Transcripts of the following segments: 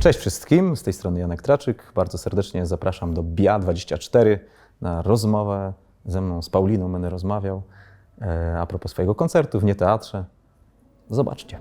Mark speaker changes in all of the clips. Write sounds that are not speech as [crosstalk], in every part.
Speaker 1: Cześć wszystkim, z tej strony Janek Traczyk. Bardzo serdecznie zapraszam do BIA24 na rozmowę ze mną, z Pauliną będę rozmawiał e, a propos swojego koncertu w Nieteatrze. Zobaczcie.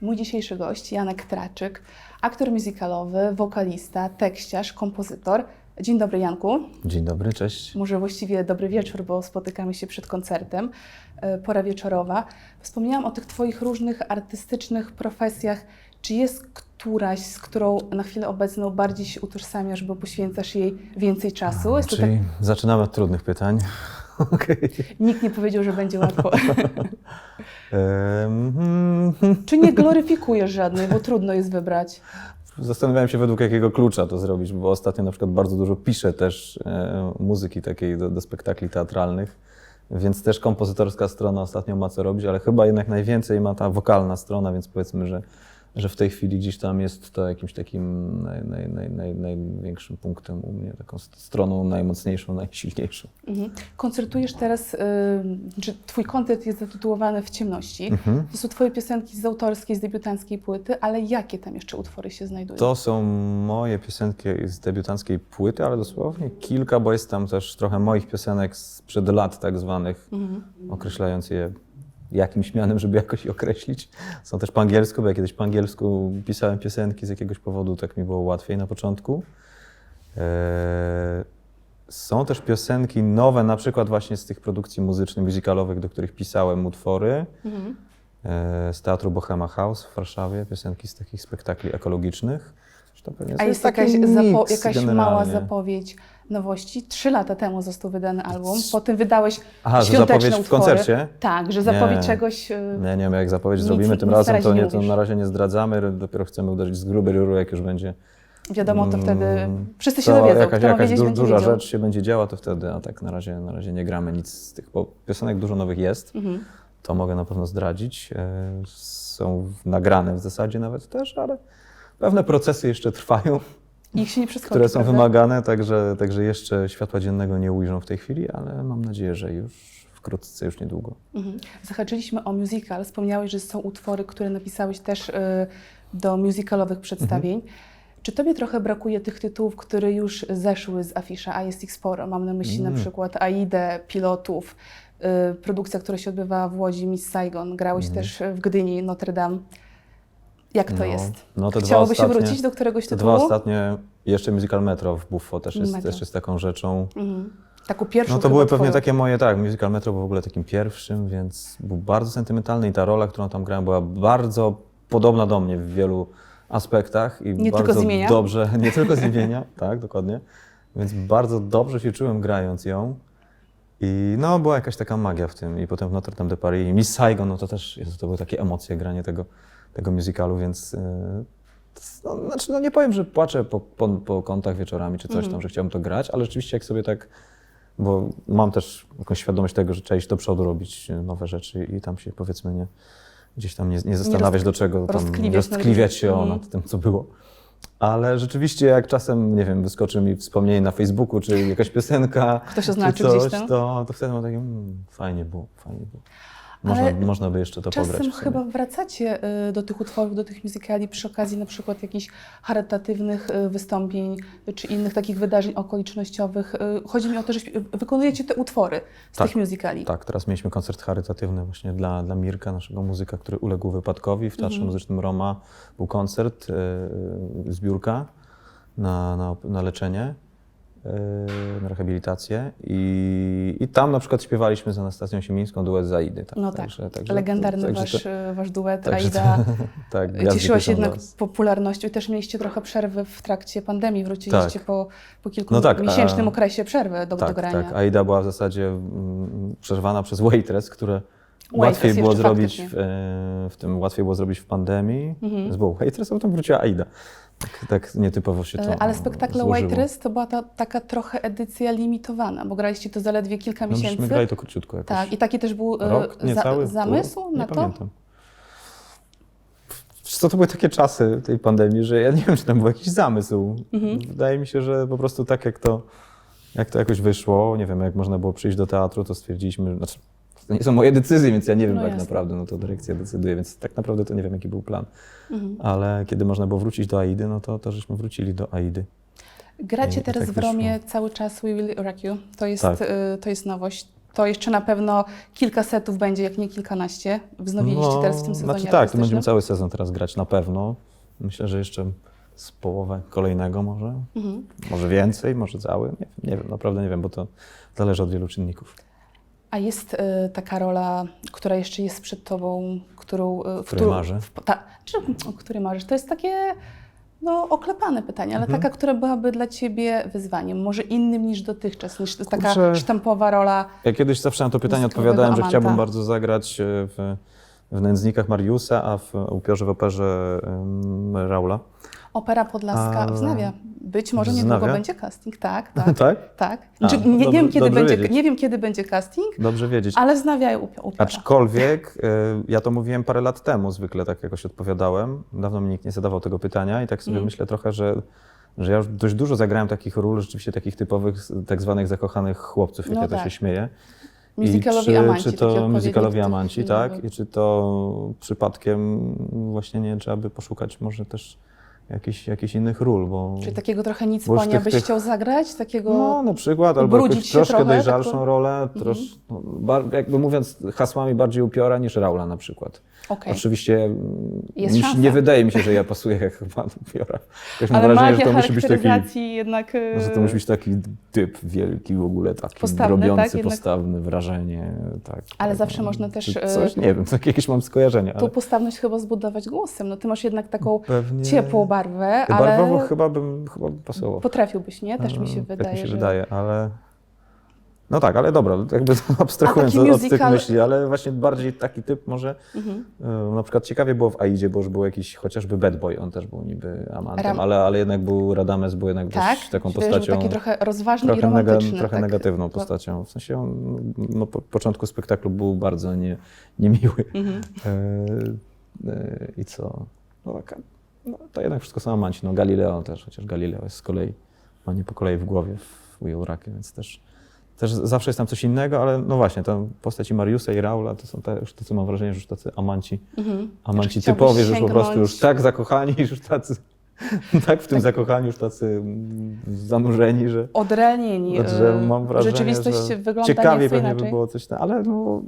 Speaker 2: Mój dzisiejszy gość, Janek Traczyk, aktor musicalowy, wokalista, tekściarz, kompozytor. Dzień dobry, Janku.
Speaker 1: Dzień dobry, cześć.
Speaker 2: Może właściwie dobry wieczór, bo spotykamy się przed koncertem. E, Pora wieczorowa. Wspomniałam o tych Twoich różnych artystycznych profesjach. Czy jest któraś, z którą na chwilę obecną bardziej się utożsamiasz, bo poświęcasz jej więcej czasu? Jest to tak,
Speaker 1: Czyli zaczynamy od trudnych pytań. [laughs] Okej.
Speaker 2: nikt nie powiedział, że będzie łatwo. [laughs] [laughs]
Speaker 1: Em, hmm,
Speaker 2: Czy nie gloryfikujesz żadnej, bo trudno jest wybrać?
Speaker 1: Zastanawiałem się według jakiego klucza to zrobić, bo ostatnio na przykład bardzo dużo piszę też e, muzyki takiej do, do spektakli teatralnych, więc też kompozytorska strona ostatnio ma co robić, ale chyba jednak najwięcej ma ta wokalna strona, więc powiedzmy, że, że w tej chwili gdzieś tam jest to jakimś takim naj, naj, naj, naj, największym punktem u mnie, taką st- stroną najmocniejszą, najsilniejszą.
Speaker 2: Mhm. Koncertujesz teraz, y, czy Twój koncert jest zatytułowany W ciemności.
Speaker 1: Mhm.
Speaker 2: To są Twoje piosenki z autorskiej, z debiutanckiej płyty, ale jakie tam jeszcze utwory się znajdują?
Speaker 1: To są moje piosenki z debiutanckiej płyty, ale dosłownie kilka, bo jest tam też trochę moich piosenek sprzed lat tak zwanych,
Speaker 2: Mhm.
Speaker 1: określając je jakimś mianem, żeby jakoś je określić. Są też po angielsku, bo ja kiedyś po angielsku pisałem piosenki z jakiegoś powodu, tak mi było łatwiej na początku. Eee, Są też piosenki nowe, na przykład właśnie z tych produkcji muzycznych, musicalowych, do których pisałem utwory.
Speaker 2: Mhm.
Speaker 1: E, z Teatru Bohema House w Warszawie, piosenki z takich spektakli ekologicznych. Zresztą pewnie
Speaker 2: A
Speaker 1: to
Speaker 2: jest jakaś, zapo- jakaś
Speaker 1: generalnie.
Speaker 2: mała zapowiedź nowości? Trzy lata temu został wydany album, potem wydałeś
Speaker 1: Aha, że
Speaker 2: świąteczne
Speaker 1: zapowiedź w
Speaker 2: utwory.
Speaker 1: koncercie?
Speaker 2: Tak, że zapowiedź
Speaker 1: Nie.
Speaker 2: czegoś... y,
Speaker 1: Nie, nie wiem, jak zapowiedź
Speaker 2: Nic-
Speaker 1: zrobimy tym
Speaker 2: nic na
Speaker 1: razem,
Speaker 2: razie
Speaker 1: to,
Speaker 2: nie
Speaker 1: nie, to
Speaker 2: mówisz.
Speaker 1: na razie nie zdradzamy, dopiero chcemy uderzyć z grubej rury, jak już będzie.
Speaker 2: Wiadomo, to wtedy
Speaker 1: Mm,
Speaker 2: wszyscy się
Speaker 1: to
Speaker 2: dowiedzą.
Speaker 1: Jakaś,
Speaker 2: Kto ma
Speaker 1: jakaś
Speaker 2: wiedzieć,
Speaker 1: du-
Speaker 2: będzie
Speaker 1: duża
Speaker 2: wiedział.
Speaker 1: rzecz się będzie działa, to wtedy, a tak na razie, na razie nie gramy nic z tych, bo piosenek dużo nowych jest,
Speaker 2: Mhm.
Speaker 1: to mogę na pewno zdradzić. E, Są w- nagrane w zasadzie nawet też, ale pewne procesy jeszcze trwają.
Speaker 2: Ich się nie przeskoczy,
Speaker 1: które są
Speaker 2: prawda?
Speaker 1: wymagane, także, także jeszcze światła dziennego nie ujrzą w tej chwili, ale mam nadzieję, że już wkrótce, już niedługo.
Speaker 2: Mhm. Zahaczyliśmy o musical. Wspomniałeś, że są utwory, które napisałeś też y, do musicalowych przedstawień.
Speaker 1: Mhm.
Speaker 2: Czy tobie trochę brakuje tych tytułów, które już zeszły z afisza, a jest ich sporo? Mam na myśli na
Speaker 1: Mm.
Speaker 2: przykład Aidę, Pilotów, y, produkcja, która się odbywa w Łodzi, Miss Saigon. Grałeś
Speaker 1: Mhm.
Speaker 2: też w Gdyni, Notre Dame. Jak to
Speaker 1: No,
Speaker 2: jest?
Speaker 1: No te
Speaker 2: Chciałoby
Speaker 1: dwa
Speaker 2: się wrócić do któregoś tytułu?
Speaker 1: dwa ostatnie, jeszcze musical Metro w Buffo też jest,
Speaker 2: Metro.
Speaker 1: też jest taką rzeczą.
Speaker 2: Mhm. Taką pierwszą
Speaker 1: No to były pewnie
Speaker 2: twoją.
Speaker 1: takie moje, tak, musical Metro był w ogóle takim pierwszym, więc był bardzo sentymentalny i ta rola, którą tam grałem, była bardzo podobna do mnie w wielu aspektach. I
Speaker 2: Nie tylko
Speaker 1: bardzo
Speaker 2: z imienia?
Speaker 1: Dobrze, [laughs] nie tylko z imienia, tak, dokładnie. Więc bardzo dobrze się czułem grając ją. I no, była jakaś taka magia w tym. I potem w Notre Dame de Paris i Miss Saigon, no to też Jezu, to były takie emocje granie tego, tego musicalu, więc yy, no, znaczy, no nie powiem, że płaczę po, po, po kątach wieczorami czy coś
Speaker 2: Mhm.
Speaker 1: tam, że chciałbym to grać, ale rzeczywiście jak sobie tak, bo mam też jakąś świadomość tego, że trzeba iść do przodu, robić e, nowe rzeczy i tam się powiedzmy nie, gdzieś tam nie, nie zastanawiać, do czego tam
Speaker 2: roztkliwiać
Speaker 1: się
Speaker 2: Mhm.
Speaker 1: nad tym, co było. Ale rzeczywiście, jak czasem, nie wiem, wyskoczy mi wspomnienie na Facebooku, czy jakaś piosenka,
Speaker 2: Ktoś
Speaker 1: czy coś,
Speaker 2: gdzieś tam?
Speaker 1: to, to wtedy mam takie, mm, fajnie było, fajnie było. Można,
Speaker 2: Ale
Speaker 1: można by jeszcze to.
Speaker 2: Czasem
Speaker 1: sumie.
Speaker 2: chyba wracacie y, do tych utworów, do tych musicali przy okazji na przykład jakichś charytatywnych y, wystąpień y, czy innych takich wydarzeń okolicznościowych. Chodzi mi o to, że wykonujecie te utwory z
Speaker 1: Tak,
Speaker 2: tych musicali.
Speaker 1: Tak, teraz mieliśmy koncert charytatywny właśnie dla, dla Mirka, naszego muzyka, który uległ wypadkowi. W Teatrze
Speaker 2: Mhm.
Speaker 1: Muzycznym Roma był koncert, zbiórka na, na, na leczenie, na rehabilitację I, i tam na przykład śpiewaliśmy z Anastazją Siemińską duet z Aidy. Tak,
Speaker 2: No tak,
Speaker 1: Także, także,
Speaker 2: Legendarny
Speaker 1: także
Speaker 2: wasz,
Speaker 1: to-
Speaker 2: wasz duet,
Speaker 1: także
Speaker 2: Aida. [laughs]
Speaker 1: tak, gwiazdy
Speaker 2: Cieszyła się jednak
Speaker 1: los.
Speaker 2: popularnością i też mieliście trochę przerwy w trakcie pandemii. Wróciliście
Speaker 1: Tak.
Speaker 2: po, po
Speaker 1: No tak,
Speaker 2: kilkumiesięcznym
Speaker 1: a-
Speaker 2: okresie przerwy do, do
Speaker 1: Tak,
Speaker 2: grania.
Speaker 1: tak. Aida była w zasadzie mm, przerwana przez Waitress, które łatwiej było zrobić w, e, w tym łatwiej było zrobić w pandemii.
Speaker 2: Mhm.
Speaker 1: Z Waitress, a potem wróciła Aida. Tak, tak nietypowo się to
Speaker 2: E, Ale spektakle
Speaker 1: złożyło.
Speaker 2: Waitress to była ta, taka trochę edycja limitowana, bo graliście to zaledwie kilka
Speaker 1: No,
Speaker 2: miesięcy.
Speaker 1: grali to króciutko jakoś.
Speaker 2: Tak, i taki też był e,
Speaker 1: Rok, niecały,
Speaker 2: za, zamysł
Speaker 1: pół?
Speaker 2: na
Speaker 1: nie
Speaker 2: to?
Speaker 1: pamiętam. Co to były takie czasy tej pandemii, że ja nie wiem, czy tam był jakiś zamysł.
Speaker 2: Mhm.
Speaker 1: Wydaje mi się, że po prostu tak jak to, jak to jakoś wyszło, nie wiem, jak można było przyjść do teatru, to stwierdziliśmy, znaczy to nie są moje decyzje, więc ja nie wiem
Speaker 2: No
Speaker 1: tak
Speaker 2: jasne.
Speaker 1: naprawdę, no to dyrekcja decyduje, więc tak naprawdę to nie wiem, jaki był plan.
Speaker 2: Mhm.
Speaker 1: Ale kiedy można było wrócić do Aidy, no to, to żeśmy wrócili do Aidy.
Speaker 2: Gracie
Speaker 1: I
Speaker 2: teraz
Speaker 1: tak
Speaker 2: w Romie
Speaker 1: wyszło.
Speaker 2: cały czas We Will Rock You. To jest,
Speaker 1: Tak.
Speaker 2: y, to jest nowość. To jeszcze na pewno kilka setów będzie, jak nie kilkanaście. Wznowiliście teraz w tym sezonie
Speaker 1: Znaczy tak, to będziemy cały sezon teraz grać na pewno. Myślę, że jeszcze z połowę kolejnego może,
Speaker 2: Mhm.
Speaker 1: może więcej, może cały, nie, nie wiem, naprawdę nie wiem, bo to zależy od wielu czynników.
Speaker 2: A jest y, taka rola, która jeszcze jest przed tobą, którą... Y, w
Speaker 1: Której marzę?
Speaker 2: W, ta, czy, o której marzysz? To jest takie no, oklepane pytanie, ale
Speaker 1: Mhm.
Speaker 2: taka, która byłaby dla ciebie wyzwaniem, może innym niż dotychczas, niż taka
Speaker 1: Kurczę.
Speaker 2: sztampowa rola.
Speaker 1: Ja kiedyś zawsze na to pytanie odpowiadałem, że
Speaker 2: Amanta.
Speaker 1: chciałbym bardzo zagrać e, w, w Nędznikach Mariusa, a w upiorze w operze um, Raula.
Speaker 2: Opera Podlaska
Speaker 1: A-
Speaker 2: wznawia. Być może
Speaker 1: Wznawia?
Speaker 2: niedługo będzie casting, tak, [laughs] tak.
Speaker 1: tak?
Speaker 2: Tak.
Speaker 1: A,
Speaker 2: Czy,
Speaker 1: no
Speaker 2: nie,
Speaker 1: dobrze-
Speaker 2: wiem, kiedy będzie,
Speaker 1: wiedzieć.
Speaker 2: nie wiem, kiedy będzie casting,
Speaker 1: Dobrze wiedzieć.
Speaker 2: ale wznawiają opera.
Speaker 1: Aczkolwiek e, ja to mówiłem parę lat temu, zwykle tak jakoś odpowiadałem. Dawno mi nikt nie zadawał tego pytania i tak sobie
Speaker 2: Mhm.
Speaker 1: myślę trochę, że, że ja już dość dużo zagrałem takich ról, rzeczywiście takich typowych, tak zwanych zakochanych chłopców, jak
Speaker 2: No
Speaker 1: ja to
Speaker 2: tak.
Speaker 1: się śmieję.
Speaker 2: Musicalowi
Speaker 1: I czy,
Speaker 2: amanci.
Speaker 1: Czy to musicalowi amanci, tak? I czy to przypadkiem właśnie nie trzeba by poszukać może też jakichś, jakichś innych ról, bo...
Speaker 2: Czyli takiego trochę nic
Speaker 1: Bo już
Speaker 2: ponia
Speaker 1: tych-
Speaker 2: byś
Speaker 1: tych-
Speaker 2: chciał zagrać? Takiego...
Speaker 1: No, na przykład, albo
Speaker 2: ubrudzić
Speaker 1: jakąś
Speaker 2: się
Speaker 1: troszkę
Speaker 2: trochę,
Speaker 1: dojrzalszą
Speaker 2: taką-
Speaker 1: rolę, trosz, no, bar, jakby mówiąc hasłami bardziej upiora niż Raula na przykład.
Speaker 2: Okej.
Speaker 1: Oczywiście mm,
Speaker 2: Jest
Speaker 1: nie,
Speaker 2: szansa.
Speaker 1: nie wydaje mi się, że ja pasuję jak pan upiora. Też mam
Speaker 2: Ale
Speaker 1: wrażenie, że
Speaker 2: magia
Speaker 1: to musi być taki,
Speaker 2: charakteryzacji jednak... y,
Speaker 1: że to musi być taki typ wielki w ogóle, taki
Speaker 2: Postawny,
Speaker 1: robiący,
Speaker 2: tak? Jednak-
Speaker 1: postawny, wrażenie. Tak,
Speaker 2: Ale
Speaker 1: tak,
Speaker 2: zawsze
Speaker 1: no,
Speaker 2: można też,
Speaker 1: czy
Speaker 2: e,
Speaker 1: Coś, nie wiem, [laughs] tak jakieś mam skojarzenia,
Speaker 2: Tą
Speaker 1: ale
Speaker 2: postawność chyba zbudować głosem. No ty masz jednak taką
Speaker 1: pewnie...
Speaker 2: ciepłą barwę,
Speaker 1: Barwowo
Speaker 2: ale
Speaker 1: chyba bym, chyba bym pasował.
Speaker 2: potrafiłbyś, nie? Też mi się wydaje,
Speaker 1: Tak mi się
Speaker 2: że...
Speaker 1: wydaje, ale. No tak, ale dobra, jakby [laughs] abstrahując od, od tych
Speaker 2: musical-
Speaker 1: myśli, ale właśnie bardziej taki typ może.
Speaker 2: Mhm.
Speaker 1: e, Na przykład ciekawie było w Aidzie, bo już był jakiś chociażby Bad Boy, on też był niby amantem,
Speaker 2: Ram-
Speaker 1: ale, ale jednak był Radames, był jednak
Speaker 2: Tak?
Speaker 1: dość taką
Speaker 2: Czyli,
Speaker 1: postacią.
Speaker 2: taki trochę rozważny i
Speaker 1: trochę, nega,
Speaker 2: romantyczny.
Speaker 1: trochę
Speaker 2: tak?
Speaker 1: negatywną
Speaker 2: To-
Speaker 1: postacią. W sensie on no, po początku spektaklu był bardzo nie, niemiły.
Speaker 2: Mhm.
Speaker 1: E, e, I co? No, taka, no, to jednak wszystko są amanci. No Galileo też, chociaż Galileo jest z kolei, ma nie po kolei w głowie w Will Rakie, więc też, też zawsze jest tam coś innego, ale no właśnie, tam postaci Mariusa i Raula to są te, już tacy, mam wrażenie, że już tacy amanci,
Speaker 2: Mhm.
Speaker 1: amanci
Speaker 2: Chciałbyś
Speaker 1: typowi, że już po prostu już tak zakochani, [laughs] już tacy, tak w tym zakochaniu, już tacy zanurzeni, że,
Speaker 2: Odrealnieni.
Speaker 1: że mam wrażenie,
Speaker 2: Rzeczywistość
Speaker 1: że
Speaker 2: wygląda
Speaker 1: ciekawie pewnie
Speaker 2: inaczej.
Speaker 1: by było coś tam, ale no,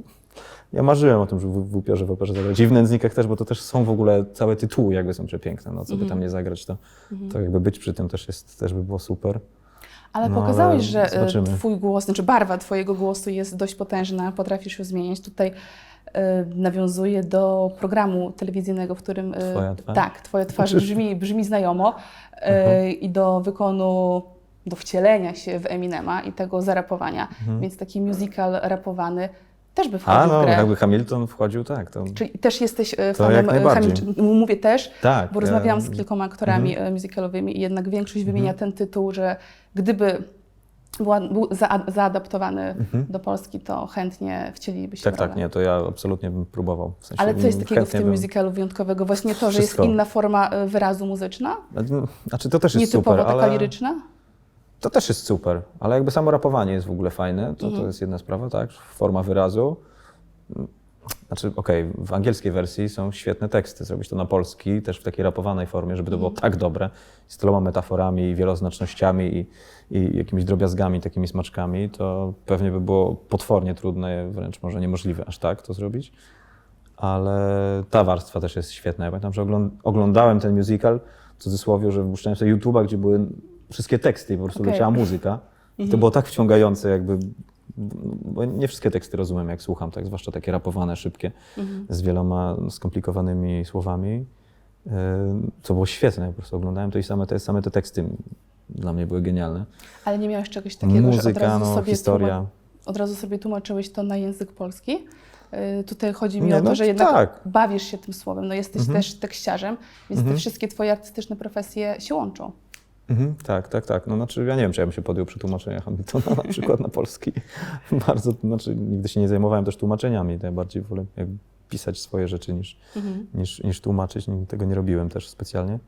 Speaker 1: ja marzyłem o tym, żeby w, upiorze w operze zagrać i w Nędznikach też, bo to też są w ogóle całe tytuły jakby są przepiękne, no co by
Speaker 2: Mhm.
Speaker 1: tam nie zagrać, to,
Speaker 2: Mhm.
Speaker 1: to jakby być przy tym też, jest, też by było super.
Speaker 2: Ale
Speaker 1: No,
Speaker 2: pokazałeś,
Speaker 1: ale
Speaker 2: że y,
Speaker 1: zobaczymy.
Speaker 2: twój głos, znaczy barwa twojego głosu jest dość potężna, potrafisz ją zmieniać. Tutaj y, nawiązuje do programu telewizyjnego, w którym... y,
Speaker 1: Twoja twarz?
Speaker 2: Tak, twoja twarz brzmi, brzmi znajomo y,
Speaker 1: Mhm.
Speaker 2: i do wykonu, do wcielenia się w Eminema i tego zarapowania.
Speaker 1: Mhm.
Speaker 2: Więc taki musical rapowany też by
Speaker 1: A
Speaker 2: wchodził w
Speaker 1: no,
Speaker 2: grę.
Speaker 1: jakby Hamilton wchodził, tak, to
Speaker 2: Czyli też jesteś y,
Speaker 1: To
Speaker 2: fanem
Speaker 1: jak
Speaker 2: y,
Speaker 1: najbardziej.
Speaker 2: Hamilton- Mówię też,
Speaker 1: tak.
Speaker 2: bo rozmawiałam z kilkoma aktorami
Speaker 1: Mhm.
Speaker 2: e, musicalowymi i jednak większość wymienia ten tytuł, że gdyby była, był za, zaadaptowany
Speaker 1: Mhm.
Speaker 2: do Polski, to chętnie wcieliliby się
Speaker 1: Tak,
Speaker 2: w
Speaker 1: tak, nie, to ja absolutnie bym próbował. W sensie,
Speaker 2: Ale co jest
Speaker 1: mm,
Speaker 2: takiego w
Speaker 1: chętnie
Speaker 2: tym
Speaker 1: bym-
Speaker 2: musicalu wyjątkowego? Właśnie to, że
Speaker 1: Wszystko.
Speaker 2: jest inna forma e, wyrazu muzyczna?
Speaker 1: Znaczy to też jest
Speaker 2: Nietypowo
Speaker 1: super,
Speaker 2: taka
Speaker 1: ale...
Speaker 2: liryczna?
Speaker 1: To też jest super, ale jakby samo rapowanie jest w ogóle fajne, to,
Speaker 2: Mhm.
Speaker 1: to jest jedna sprawa, tak? Forma wyrazu. Znaczy, okej, w angielskiej wersji są świetne teksty. Zrobić to na polski, też w takiej rapowanej formie, żeby to było
Speaker 2: Mhm.
Speaker 1: tak dobre, z tyloma metaforami, wieloznacznościami i, i jakimiś drobiazgami, takimi smaczkami, to pewnie by było potwornie trudne, wręcz może niemożliwe aż tak to zrobić. Ale ta warstwa też jest świetna. Ja pamiętam, że ogląd- oglądałem ten musical, w cudzysłowie, że wpuszczałem sobie YouTube'a, gdzie były wszystkie teksty i po prostu
Speaker 2: Okej.
Speaker 1: leciała muzyka. I to było tak wciągające, jakby. Bo nie wszystkie teksty rozumiem, jak słucham, tak, zwłaszcza takie rapowane, szybkie,
Speaker 2: Mhm.
Speaker 1: z wieloma skomplikowanymi słowami. Yy, Co było świetne, po prostu oglądałem to i same te, same te teksty dla mnie były genialne.
Speaker 2: Ale nie miałeś czegoś takiego, że od
Speaker 1: Muzyka,
Speaker 2: razu,
Speaker 1: no,
Speaker 2: sobie
Speaker 1: historia.
Speaker 2: od razu sobie tłumaczyłeś to na język polski? Y, Tutaj chodzi mi
Speaker 1: Nie,
Speaker 2: o to,
Speaker 1: no
Speaker 2: że jednak
Speaker 1: tak.
Speaker 2: bawisz się tym słowem. No jesteś
Speaker 1: Mhm.
Speaker 2: też tekściarzem, więc te
Speaker 1: Mhm.
Speaker 2: wszystkie twoje artystyczne profesje się łączą.
Speaker 1: Mhm, tak, tak, tak. No, znaczy, ja nie wiem, czy ja bym się podjął przetłumaczenia Hamiltona na przykład na polski. [laughs] Bardzo, znaczy, nigdy się nie zajmowałem też tłumaczeniami. Ja bardziej wolę pisać swoje rzeczy niż,
Speaker 2: Mhm.
Speaker 1: niż, niż tłumaczyć. Nigdy Tego nie robiłem też specjalnie.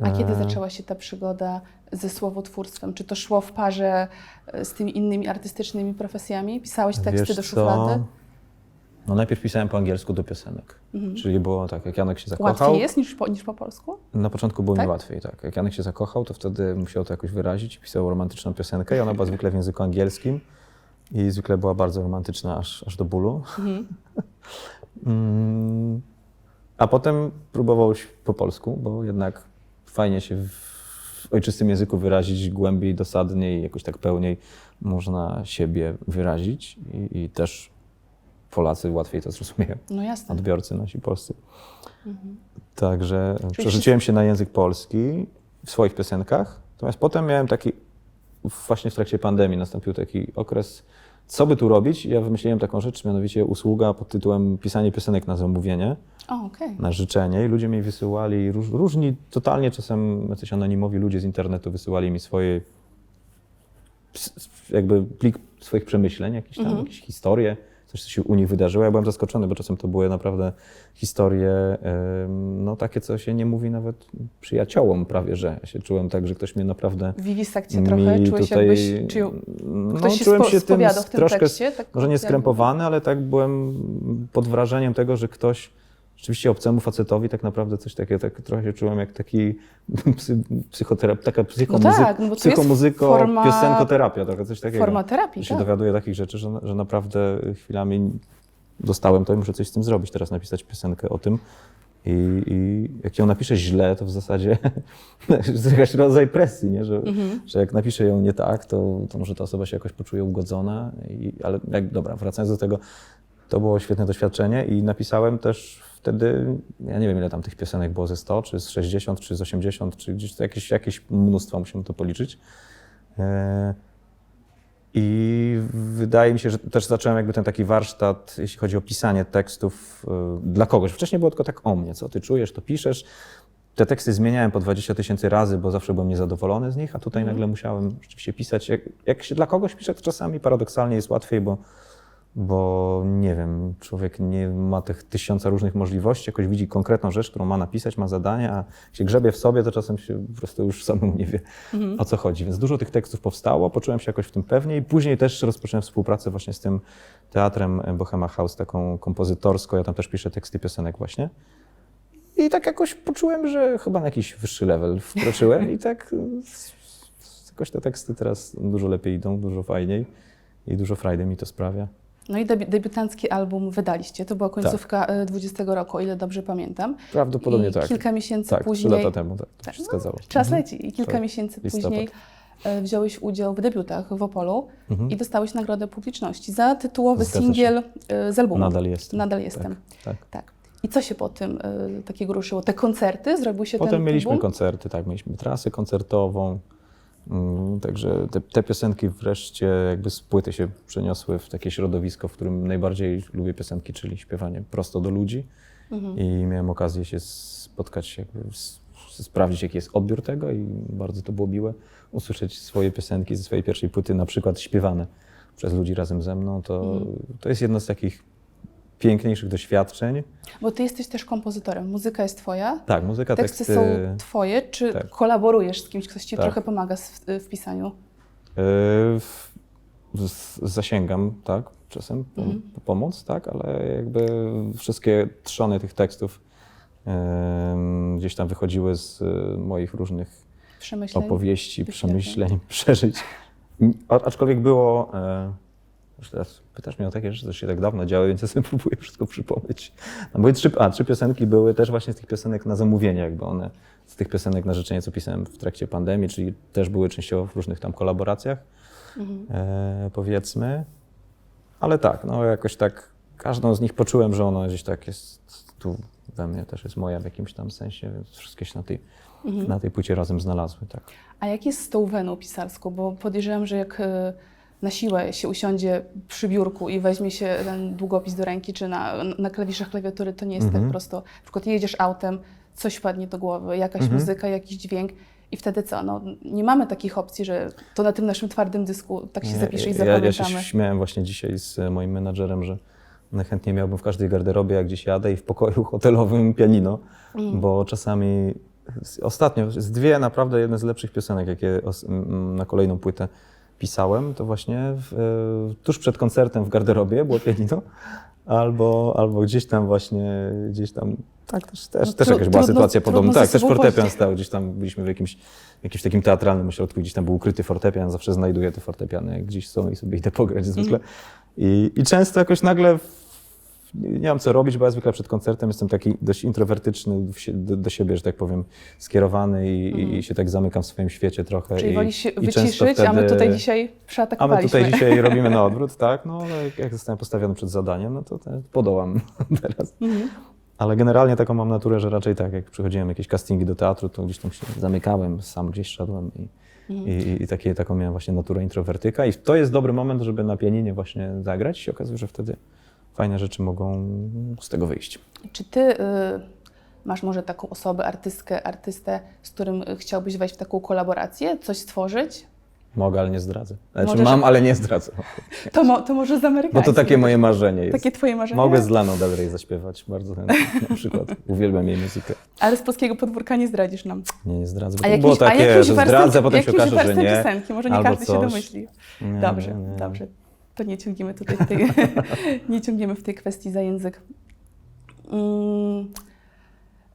Speaker 2: A kiedy
Speaker 1: E,
Speaker 2: zaczęła się ta przygoda ze słowotwórstwem? Czy to szło w parze e, z tymi innymi artystycznymi profesjami? Pisałeś teksty
Speaker 1: wiesz
Speaker 2: do
Speaker 1: co? No najpierw pisałem po angielsku do piosenek. Czyli było tak, jak Janek się zakochał.
Speaker 2: Mhm. Łatwiej jest niż po, niż po polsku?
Speaker 1: Na początku było
Speaker 2: Tak?
Speaker 1: mi łatwiej, tak. Jak Janek się zakochał, to wtedy musiał to jakoś wyrazić. Pisał romantyczną piosenkę i ona była zwykle w języku angielskim. I zwykle była bardzo romantyczna, aż, aż do bólu. [laughs] Mm, A potem próbował po polsku, bo jednak fajnie się w ojczystym języku wyrazić głębiej, dosadniej, jakoś tak pełniej można siebie wyrazić. I, i też Polacy łatwiej to zrozumieją
Speaker 2: No jasne.
Speaker 1: odbiorcy nasi polscy. Także
Speaker 2: Czyli
Speaker 1: przerzuciłem się na język polski w swoich piosenkach, natomiast potem miałem taki, właśnie w trakcie pandemii nastąpił taki okres, co by tu robić? Ja wymyśliłem taką rzecz, mianowicie usługa pod tytułem pisanie piosenek na zamówienie,
Speaker 2: O, okej.
Speaker 1: na życzenie i ludzie mi wysyłali, róż, różni, totalnie czasem jacyś anonimowi ludzie z internetu wysyłali mi swoje jakby plik swoich przemyśleń, jakieś tam, jakieś historie, coś, co się u nich wydarzyło. Ja byłem zaskoczony, bo czasem to były naprawdę historie, no takie, co się nie mówi nawet przyjaciołom prawie, że. Ja się czułem tak, że ktoś mnie naprawdę
Speaker 2: Wiwisekcję trochę,
Speaker 1: mi
Speaker 2: czułeś
Speaker 1: tutaj,
Speaker 2: jakbyś... Czuł,
Speaker 1: no,
Speaker 2: ktoś się
Speaker 1: czułem się tym
Speaker 2: w tym
Speaker 1: troszkę,
Speaker 2: tekście, tak
Speaker 1: może nie skrępowany, ale tak byłem pod wrażeniem tego, że ktoś rzeczywiście obcemu facetowi tak naprawdę coś takiego, tak trochę się czułem jak taki [laughs] psy, psychoterapia, taka psychomuzy-
Speaker 2: tak, no bo to jest
Speaker 1: psychomuzyko,
Speaker 2: forma-
Speaker 1: piosenkoterapia, trochę coś takiego.
Speaker 2: Forma terapii,
Speaker 1: Że się
Speaker 2: tak.
Speaker 1: dowiaduję takich rzeczy, że, że naprawdę chwilami dostałem to i muszę coś z tym zrobić, teraz napisać piosenkę o tym. I, I jak ją napiszę źle, to w zasadzie [laughs] jest jakaś rodzaj presji, nie? Że, że jak napiszę ją nie tak, to, to może ta osoba się jakoś poczuje ugodzona. I, ale jak, dobra, wracając do tego, to było świetne doświadczenie i napisałem też wtedy, ja nie wiem ile tam tych piosenek było ze 100, czy z 60, czy z 80, czy gdzieś jakieś, jakieś mnóstwo, musimy to policzyć. E, I wydaje mi się, że też zacząłem jakby ten taki warsztat, jeśli chodzi o pisanie tekstów y, dla kogoś. Wcześniej było tylko tak o mnie, co ty czujesz, to piszesz. Te teksty zmieniałem po 20 tysięcy razy, bo zawsze byłem niezadowolony z nich, a tutaj nagle musiałem rzeczywiście pisać. Jak, jak się dla kogoś pisze, to czasami paradoksalnie jest łatwiej, bo, bo nie wiem, człowiek nie ma tych tysiąca różnych możliwości, jakoś widzi konkretną rzecz, którą ma napisać, ma zadanie, a jak się grzebie w sobie, to czasem się po prostu już samemu nie wie, o co chodzi. Więc dużo tych tekstów powstało, poczułem się jakoś w tym pewniej. Później też rozpocząłem współpracę właśnie z tym teatrem Bohema House, taką kompozytorską. Ja tam też piszę teksty piosenek właśnie. I tak jakoś poczułem, że chyba na jakiś wyższy level wkroczyłem i tak jakoś te teksty teraz dużo lepiej idą, dużo fajniej i dużo frajdy mi to sprawia.
Speaker 2: No i debi- debiutancki album wydaliście. To była końcówka y, 20 roku, o ile dobrze pamiętam.
Speaker 1: Prawdopodobnie
Speaker 2: I
Speaker 1: tak.
Speaker 2: kilka miesięcy
Speaker 1: tak,
Speaker 2: później.
Speaker 1: trzy lata temu, tak,
Speaker 2: Tak,
Speaker 1: się
Speaker 2: no. Czas
Speaker 1: Mhm.
Speaker 2: leci. I kilka
Speaker 1: Tak,
Speaker 2: miesięcy
Speaker 1: listopad.
Speaker 2: później e, wziąłeś udział w debiutach w Opolu
Speaker 1: Mhm.
Speaker 2: i dostałeś nagrodę publiczności za tytułowy
Speaker 1: Zgadza się.
Speaker 2: singiel e, z albumu.
Speaker 1: Nadal jestem.
Speaker 2: Nadal jestem.
Speaker 1: Tak, tak.
Speaker 2: Tak. I co się po tym e, takiego ruszyło? Te koncerty? Zrobił się
Speaker 1: Potem
Speaker 2: ten
Speaker 1: mieliśmy
Speaker 2: album?
Speaker 1: koncerty, tak, mieliśmy trasę koncertową. Mm, Także te, te piosenki wreszcie jakby z płyty się przeniosły w takie środowisko, w którym najbardziej lubię piosenki, czyli śpiewanie prosto do ludzi.
Speaker 2: Mhm.
Speaker 1: I miałem okazję się spotkać, sprawdzić, jaki jest odbiór tego i bardzo to było miłe. Usłyszeć swoje piosenki ze swojej pierwszej płyty, na przykład śpiewane przez ludzi razem ze mną, to,
Speaker 2: Mhm.
Speaker 1: to jest jedno z takich piękniejszych doświadczeń.
Speaker 2: Bo ty jesteś też kompozytorem. Muzyka jest twoja.
Speaker 1: Tak, muzyka,
Speaker 2: Teksty
Speaker 1: teksty...
Speaker 2: są twoje, czy
Speaker 1: tak.
Speaker 2: kolaborujesz z kimś, ktoś ci
Speaker 1: Tak.
Speaker 2: trochę pomaga w, w pisaniu?
Speaker 1: Yy, Zasięgam, tak, czasem po,
Speaker 2: Mhm.
Speaker 1: po pomoc, tak, ale jakby wszystkie trzony tych tekstów em, gdzieś tam wychodziły z y, moich różnych
Speaker 2: Przemyśleń?
Speaker 1: opowieści, przemyśleń, [laughs] przeżyć. A, aczkolwiek było, e, już teraz pytasz mnie o takie rzeczy, co się tak dawno działy, więc ja sobie [laughs] próbuję wszystko przypomnieć. No, były trzy, a, trzy piosenki były też właśnie z tych piosenek na zamówienie, jakby one, z tych piosenek na życzenie, co pisałem w trakcie pandemii, czyli też były częściowo w różnych tam kolaboracjach,
Speaker 2: Mhm.
Speaker 1: e, powiedzmy. Ale tak, no jakoś tak, każdą z nich poczułem, że ona gdzieś tak jest tu we mnie, też jest moja w jakimś tam sensie, więc wszystkie się na tej,
Speaker 2: Mhm.
Speaker 1: na tej płycie razem znalazły, tak.
Speaker 2: A jak jest z tą weną pisarską? Bo podejrzewam, że jak e, na siłę się usiądzie przy biurku i weźmie się ten długopis do ręki, czy na, na klawiszach klawiatury, to nie jest
Speaker 1: Mhm.
Speaker 2: tak prosto. Na przykład jedziesz autem, coś wpadnie do głowy, jakaś
Speaker 1: Mhm.
Speaker 2: muzyka, jakiś dźwięk i wtedy co? No, nie mamy takich opcji, że to na tym naszym twardym dysku tak się zapisze i
Speaker 1: ja, ja się
Speaker 2: zapamiętamy.
Speaker 1: śmiałem właśnie dzisiaj z moim menadżerem, że najchętniej miałbym w każdej garderobie, jak gdzieś jadę i w pokoju [laughs] hotelowym pianino,
Speaker 2: Mm.
Speaker 1: bo czasami ostatnio z dwie naprawdę jedne z lepszych piosenek, jakie na kolejną płytę pisałem, to właśnie w, e, tuż przed koncertem w garderobie było pianino, albo, albo gdzieś tam właśnie, gdzieś tam, tak, też, też,
Speaker 2: No
Speaker 1: też jakaś była sytuacja podobna. Tak, też fortepian stał, gdzieś tam byliśmy w jakimś, jakimś takim teatralnym ośrodku, gdzieś tam był ukryty fortepian, zawsze znajduję te fortepiany, jak gdzieś są i sobie idę pograć zwykle.
Speaker 2: Mhm.
Speaker 1: I, I często jakoś nagle nie mam co robić, bo ja zwykle przed koncertem jestem taki dość introwertyczny do, do siebie, że tak powiem, skierowany i, i- i się tak zamykam w swoim świecie trochę.
Speaker 2: Czyli
Speaker 1: i,
Speaker 2: woli się wyciszyć, a my
Speaker 1: wtedy-
Speaker 2: tutaj dzisiaj
Speaker 1: a my
Speaker 2: przeatakowaliśmy.
Speaker 1: tutaj dzisiaj robimy na odwrót, tak? No, ale jak- zostałem postawiony przed zadaniem, no to podołam [laughs] teraz.
Speaker 2: Mhm.
Speaker 1: Ale generalnie taką mam naturę, że raczej tak, jak przychodziłem jakieś castingi do teatru, to gdzieś tam się zamykałem, sam gdzieś szedłem i, i, i, i takie, taką miałem właśnie naturę introwertyka. I to jest dobry moment, żeby na pianinie właśnie zagrać. I się okazuje, że wtedy fajne rzeczy mogą z tego wyjść.
Speaker 2: Czy ty y, masz może taką osobę, artystkę, artystę, z którym y, chciałbyś wejść w taką kolaborację, coś stworzyć?
Speaker 1: Mogę, ale nie zdradzę. Znaczy
Speaker 2: Możesz-
Speaker 1: mam, ale nie zdradzę.
Speaker 2: To, mo, to może z
Speaker 1: Bo
Speaker 2: amerykańskim.
Speaker 1: to takie moje marzenie jest.
Speaker 2: Takie twoje marzenie?
Speaker 1: Mogę z Laną Del Rey zaśpiewać, bardzo chętnie na przykład. [laughs] Uwielbiam jej muzykę.
Speaker 2: Ale z polskiego podwórka nie zdradzisz nam.
Speaker 1: Nie, nie zdradzę, bo
Speaker 2: A
Speaker 1: to
Speaker 2: jakimś,
Speaker 1: było
Speaker 2: a
Speaker 1: takie,
Speaker 2: jakimś
Speaker 1: że
Speaker 2: wersem,
Speaker 1: zdradzę, a potem się okaże, że
Speaker 2: wersem
Speaker 1: nie.
Speaker 2: piosenki, może nie
Speaker 1: albo
Speaker 2: każdy się
Speaker 1: coś.
Speaker 2: domyśli.
Speaker 1: Nie,
Speaker 2: Dobrze,
Speaker 1: nie.
Speaker 2: dobrze. To nie ciągniemy tutaj w tej, [laughs] nie ciągniemy w tej kwestii za język. Mm,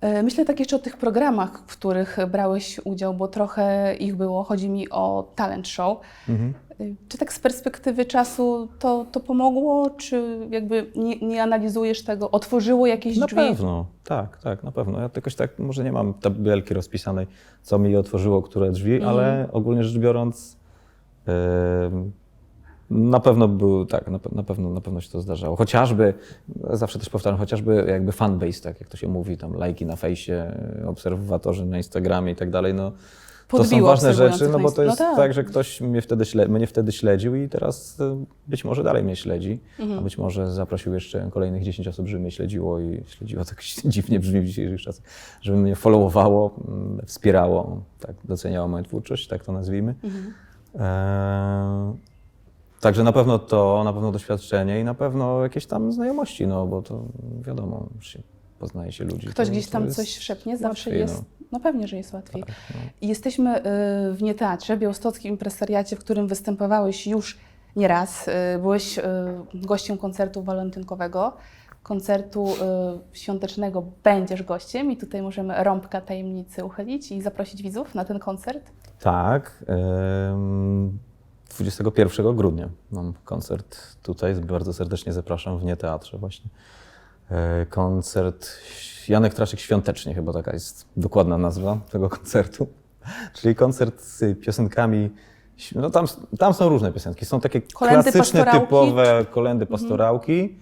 Speaker 2: e, Myślę tak jeszcze o tych programach, w których brałeś udział, bo trochę ich było. Chodzi mi o talent show.
Speaker 1: Mhm.
Speaker 2: Y, Czy tak z perspektywy czasu to, to pomogło, czy jakby nie, nie analizujesz tego, otworzyło jakieś
Speaker 1: Na
Speaker 2: drzwi?
Speaker 1: pewno, tak, tak, na pewno. Ja jakoś tak, może nie mam tabelki rozpisanej, co mi otworzyło, które drzwi,
Speaker 2: Mhm.
Speaker 1: ale ogólnie rzecz biorąc, na pewno był, tak, na, pe- na, pewno, na pewno się to zdarzało. Chociażby, zawsze też powtarzam, chociażby jakby fanbase, tak jak to się mówi, tam lajki na fejsie, obserwatorzy na Instagramie i tak dalej, no. To są ważne rzeczy, no bo to jest
Speaker 2: no tak.
Speaker 1: tak, że ktoś mnie wtedy, śle, mnie wtedy śledził i teraz e, być może dalej mnie śledzi,
Speaker 2: Mhm.
Speaker 1: a być może zaprosił jeszcze kolejnych 10 osób, żeby mnie śledziło i śledziło [laughs] tak dziwnie brzmi w dzisiejszych czasach, żeby mnie followowało, mm, wspierało, tak, doceniało moją twórczość, tak to nazwijmy.
Speaker 2: Mhm.
Speaker 1: Eee, Także na pewno to, na pewno doświadczenie i na pewno jakieś tam znajomości, no bo to wiadomo, się poznaje się ludzi.
Speaker 2: Ktoś
Speaker 1: to-
Speaker 2: gdzieś tam coś szepnie, zawsze
Speaker 1: łatwiej,
Speaker 2: jest. No. pewnie, że jest łatwiej.
Speaker 1: Tak, no.
Speaker 2: I Jesteśmy y, w Nieteatrze, Białostockim Impresariacie, w którym występowałeś już nieraz. Y, Byłeś y, gościem koncertu walentynkowego, koncertu świątecznego będziesz gościem i tutaj możemy rąbka tajemnicy uchylić i zaprosić widzów na ten koncert.
Speaker 1: Tak. 21 grudnia mam koncert tutaj. Bardzo serdecznie zapraszam w Nieteatrze właśnie. E, Koncert Janek Traszyk Świątecznie, chyba taka jest dokładna nazwa tego [laughs] koncertu. Czyli koncert z piosenkami. No tam, tam są różne piosenki. Są takie
Speaker 2: Kolendy,
Speaker 1: klasyczne,
Speaker 2: pastorałki?
Speaker 1: typowe kolendy pastorałki.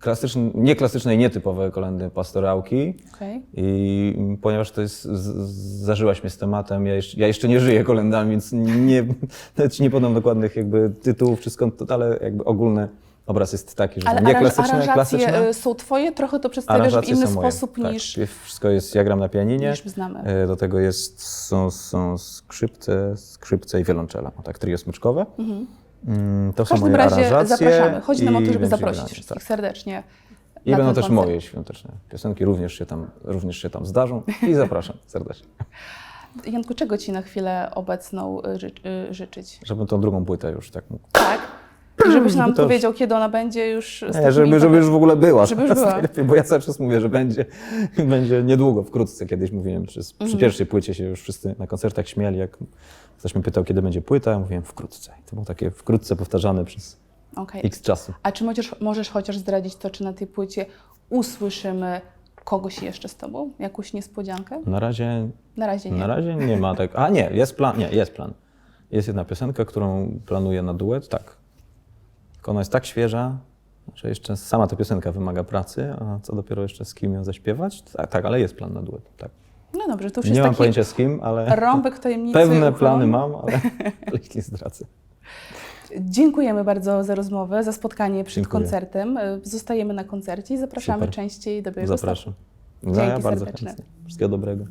Speaker 1: Klasyczne, nieklasyczne i nietypowe kolendy pastorałki.
Speaker 2: Okay.
Speaker 1: I ponieważ to jest, z, zażyłaś mnie z tematem, ja jeszcze, ja jeszcze nie żyję kolendami, więc nie, [laughs] nie podam dokładnych jakby tytułów czy skąd, to, ale jakby ogólny obraz jest taki, że
Speaker 2: Ale
Speaker 1: nie klasyczne, klasyczne.
Speaker 2: y, są twoje, trochę to przedstawiasz w inny
Speaker 1: są moje,
Speaker 2: sposób
Speaker 1: tak.
Speaker 2: niż,
Speaker 1: Wszystko jest, ja gram na pianinie.
Speaker 2: niż znamy.
Speaker 1: E, Do tego jest, są, są skrzypce, skrzypce i wiolonczela, tak, trio smyczkowe.
Speaker 2: Mhm.
Speaker 1: Mm, To
Speaker 2: W
Speaker 1: są
Speaker 2: każdym
Speaker 1: moje
Speaker 2: razie
Speaker 1: aranżacje.
Speaker 2: zapraszamy. Chodzi nam o to, żeby zaprosić wszystkich
Speaker 1: tak.
Speaker 2: serdecznie.
Speaker 1: I będą też
Speaker 2: koncert.
Speaker 1: moje świąteczne piosenki, również się tam, również się tam zdarzą i zapraszam serdecznie. [laughs]
Speaker 2: Janku, czego Ci na chwilę obecną y, ży, y, życzyć?
Speaker 1: Żebym tą drugą płytę już tak mógł
Speaker 2: Tak? I żebyś nam powiedział, kiedy ona będzie już...
Speaker 1: Nie, żeby, żeby już w ogóle była.
Speaker 2: Żeby już [laughs] była.
Speaker 1: Najlepiej, Bo ja cały czas mówię, że będzie, [laughs] będzie niedługo, wkrótce. Kiedyś mówiłem, przy,
Speaker 2: Mhm.
Speaker 1: przy pierwszej płycie się już wszyscy na koncertach śmiali, jak ktoś mnie pytał, kiedy będzie płyta, ja mówiłem wkrótce. I to było takie wkrótce powtarzane przez
Speaker 2: Okej.
Speaker 1: x czasu.
Speaker 2: A czy możesz, możesz chociaż zdradzić to, czy na tej płycie usłyszymy kogoś jeszcze z Tobą? Jakąś niespodziankę?
Speaker 1: Na razie,
Speaker 2: Na razie nie.
Speaker 1: na razie nie ma tak. A nie, jest plan. Nie, jest plan. Jest jedna piosenka, którą planuję na duet, tak. Tylko ona jest tak świeża, że jeszcze sama ta piosenka wymaga pracy, a co dopiero jeszcze z kim ją zaśpiewać? Tak, tak ale jest plan na duet, tak.
Speaker 2: No dobrze, to już
Speaker 1: Nie mam pojęcia z kim, ale
Speaker 2: rąbek tajemnicy.
Speaker 1: pewne plany mam, ale, [laughs] ale ich nie zdradzę.
Speaker 2: Dziękujemy bardzo za rozmowę, za spotkanie przed
Speaker 1: Dziękuję.
Speaker 2: koncertem. Zostajemy na koncercie i zapraszamy
Speaker 1: Super.
Speaker 2: częściej do Białego
Speaker 1: Zapraszam. Ja
Speaker 2: Dzięki
Speaker 1: bardzo
Speaker 2: serdeczne.
Speaker 1: chętnie. Wszystkiego dobrego.